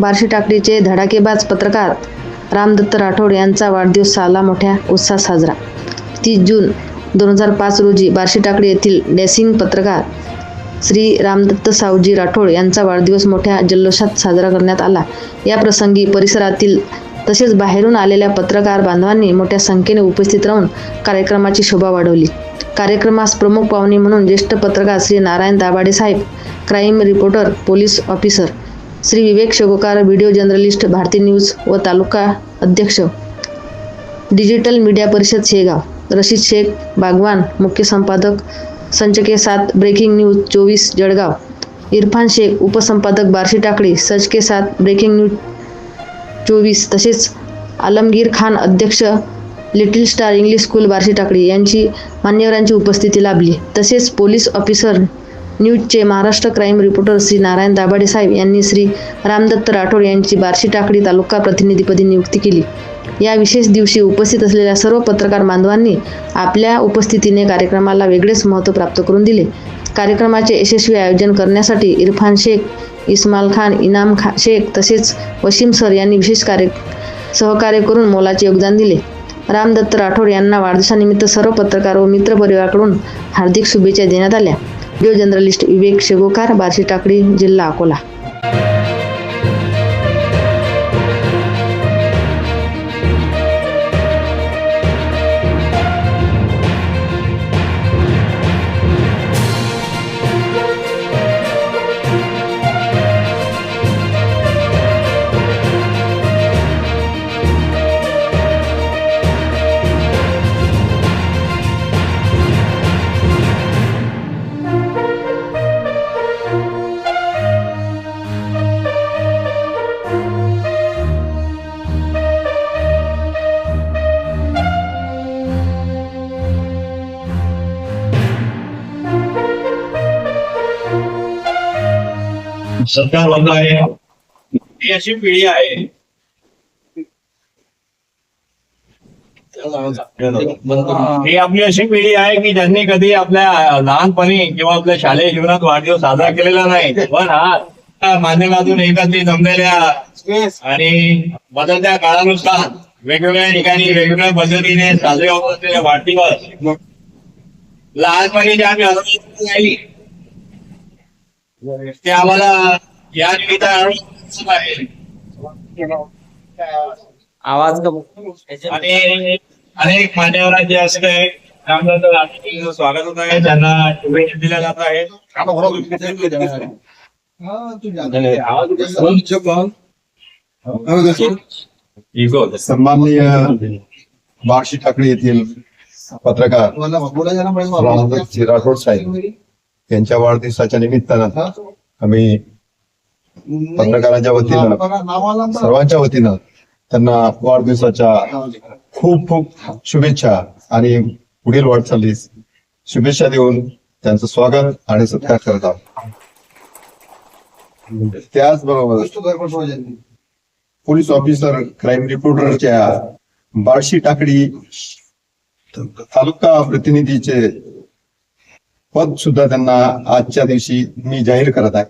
बार्शी टाकडीचे धडाकेबाज पत्रकार रामदत्त राठोड यांचा वाढदिवस साला मोठ्या उत्साहात साजरा. तीस जून दोन हजार पाच रोजी बार्शी टाकडी येथील डेसिंग पत्रकार श्री रामदत्त सावजी राठोड यांचा वाढदिवस मोठ्या जल्लोषात साजरा करण्यात आला. या प्रसंगी परिसरातील तसेच बाहेरून आलेल्या पत्रकार बांधवांनी मोठ्या संख्येने उपस्थित राहून कार्यक्रमाची शोभा वाढवली. कार्यक्रमास प्रमुख पाहुणे म्हणून ज्येष्ठ पत्रकार श्री नारायण दाभाडे साहेब crime reporter police officer Shri Vivek Shegokar video journalist Bharati news व तालुका अध्यक्ष. डिजिटल मीडिया परिषद शेगाव. रशीद शेख बागवान मुख्य संपादक. संचके सात ब्रेकिंग न्यूज चोवीस जळगाव. इरफान शेख उपसंपादक बार्शी टाकळी. सचके सात ब्रेकिंग न्यूज चोवीस. तसेच आलमगीर खान अध्यक्ष little star English school Barshi Takli यांची मान्यवरांची उपस्थिती लाभली. तसेच पोलीस ऑफिसर न्यूजचे महाराष्ट्र क्राईम रिपोर्टर श्री नारायण दाभाडे साहेब यांनी श्री रामदत्त राठोड यांची बार्शी टाकडी तालुका प्रतिनिधीपदी नियुक्ती केली. या विशेष दिवशी उपस्थित असलेल्या सर्व पत्रकार बांधवांनी आपल्या उपस्थितीने कार्यक्रमाला वेगळेच महत्त्व प्राप्त करून दिले. कार्यक्रमाचे यशस्वी आयोजन करण्यासाठी इरफान शेख इस्माल खान इनाम खा शेख तसेच वसीम सर यांनी विशेष कार्य सहकार्य करून मोलाचे योगदान दिले. रामदत्त राठोड यांना वाढदिवसानिमित्त सर्व पत्रकार व मित्रपरिवाराकडून हार्दिक शुभेच्छा देण्यात आल्या. व्हिडिओ जर्नलिस्ट विवेक शेगोकार बार्शी टाकळी जिल्हा अकोला सरकार बंद आहे. ही अशी पिढी आहे. ही आपली अशी पिढी आहे की ज्यांनी कधी आपल्या लहानपणी किंवा आपल्या शालेय जीवनात वाढदिवस साजरा केलेला नाही. पण हा माध्यमातून एकत्रित जमलेल्या आणि बदलत्या काळानुसार वेगवेगळ्या ठिकाणी वेगवेगळ्या पद्धतीने साजरे होत असलेले वाढदिवस. लहानपणी जे आम्ही अनुभव राहिली ते आम्हाला या निमित्तानं आहे. आवाज आणि अनेक मान्यवरांचे असते स्वागत होत आहे. त्यांना शुभेच्छा दिल्या जात आहेत. सन्माननीय बार्शी टाकळी येथील पत्रकार राठोड साहेब. यांच्या वाढदिवसाच्या निमित्तानं आम्ही पत्रकारांच्या वतीनं सर्वांच्या वतीनं त्यांना वाढदिवसाच्या खूप खूप शुभेच्छा आणि पुढील वाटचालीस शुभेच्छा देऊन त्यांचं स्वागत आणि सत्कार करत आहोत. त्याचबरोबर पोलीस ऑफिसर क्राईम रिपोर्टरच्या बाळशी टाकडी तालुका प्रतिनिधीचे पद सुद्धा त्यांना आजच्या दिवशी मी जाहीर करत आहे.